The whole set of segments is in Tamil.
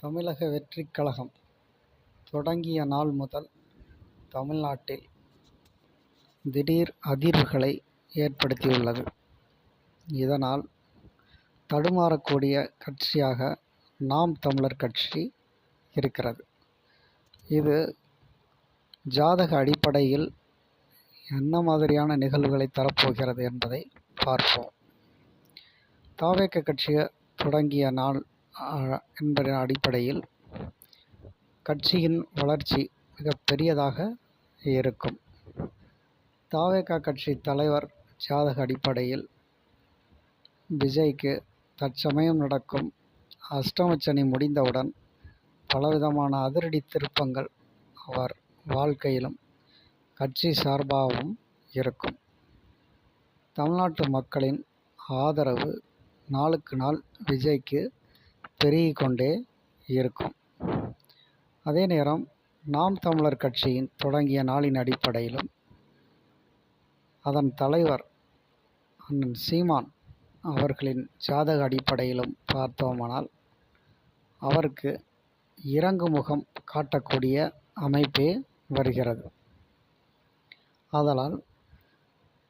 தமிழக வெற்றிக் கழகம் தொடங்கிய நாள் முதல் தமிழ்நாட்டில் திடீர் அதிர்வுகளை ஏற்படுத்தியுள்ளது. இதனால் தடுமாறக்கூடிய கட்சியாக நாம் தமிழர் கட்சி இருக்கிறது. இது ஜாதக அடிப்படையில் என்ன மாதிரியான நிகழ்வுகளை தரப்போகிறது என்பதை பார்ப்போம். தாவேக்க கட்சியை தொடங்கிய நாள் என்பதன் அடிப்படையில் கட்சியின் வளர்ச்சி மிகப்பெரியதாக இருக்கும். த. கட்சி தலைவர் ஜாதக அடிப்படையில் விஜய்க்கு தற்சமயம் நடக்கும் அஷ்டமச்சனி முடிந்தவுடன் பலவிதமான அதிரடி திருப்பங்கள் அவர் வாழ்க்கையிலும் கட்சி சார்பாகவும் இருக்கும். தமிழ்நாட்டு மக்களின் ஆதரவு நாளுக்கு நாள் விஜய்க்கு பெருகி கொண்டே இருக்கும். அதே நேரம் நாம் தமிழர் கட்சியின் தொடங்கிய நாளின் அடிப்படையிலும் அதன் தலைவர் அண்ணன் சீமான் அவர்களின் ஜாதக அடிப்படையிலும் பார்த்தோமானால் அவருக்கு இறங்கு முகம் காட்டக்கூடிய அமைப்பே வருகிறது. ஆதலால்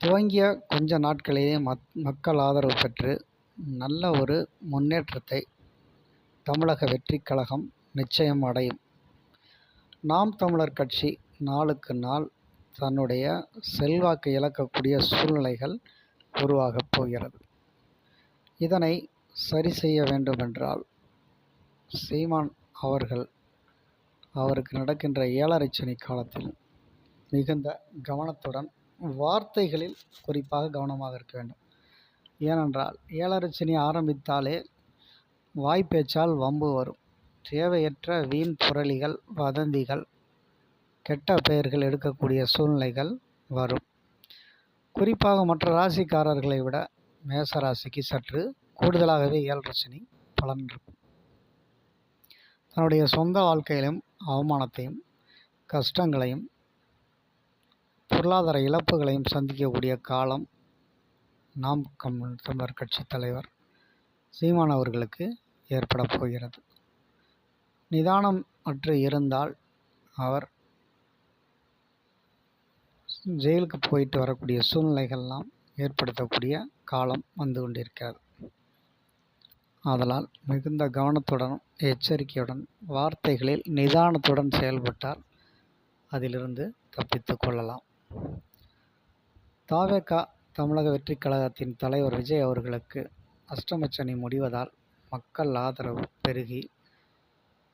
துவங்கிய கொஞ்ச நாட்களிலேயே மக்கள் ஆதரவு பெற்று நல்ல ஒரு முன்னேற்றத்தை தமிழக வெற்றிக் கழகம் நிச்சயம் அடையும். நாம் தமிழர் கட்சி நாளுக்கு நாள் தன்னுடைய செல்வாக்கு இழக்கக்கூடிய சூழ்நிலைகள் உருவாகப் போகிறது. இதனை சரி செய்ய வேண்டுமென்றால் சீமான் அவர்கள் அவருக்கு நடக்கின்ற ஏழரை சனி காலத்தில் மிகுந்த கவனத்துடன் வார்த்தைகளில் குறிப்பாக கவனமாக இருக்க வேண்டும். ஏனென்றால் ஏழரை சனி ஆரம்பித்தாலே வாய்ப்பேச்சால் வம்பு வரும். தேவையற்ற வீண் புரளிகள் வதந்திகள் கெட்ட பெயர்கள் எடுக்கக்கூடிய சூழ்நிலைகள் வரும். குறிப்பாக மற்ற ராசிக்காரர்களை விட மேச ராசிக்கு சற்று கூடுதலாகவே ஏழரை சனி பலன் இருக்கும். தன்னுடைய சொந்த வாழ்க்கையிலும் அவமானத்தையும் கஷ்டங்களையும் பொருளாதார இழப்புகளையும் சந்திக்கக்கூடிய காலம் நாம் தமிழர் கட்சி தலைவர் சீமான் அவர்களுக்கு ஏற்படப் போகிறது. நிதானம் அற்று இருந்தால் அவர் ஜெயிலுக்கு போயிட்டு வரக்கூடிய சூழ்நிலைகள்லாம் ஏற்படுத்தக்கூடிய காலம் வந்து கொண்டிருக்கிறது. ஆதலால் மிகுந்த கவனத்துடனும் எச்சரிக்கையுடன் வார்த்தைகளில் நிதானத்துடன் செயல்பட்டால் அதிலிருந்து தப்பித்து கொள்ளலாம். த. தமிழக வெற்றிக் கழகத்தின் தலைவர் விஜய் அவர்களுக்கு அஷ்டமச்சனி முடிவதால் மக்கள் ஆதரவு பெருகி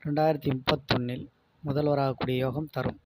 ரெண்டாயிரத்தி முப்பத்தொன்னில் முதல்வராகக்கூடிய யோகம் தரும்.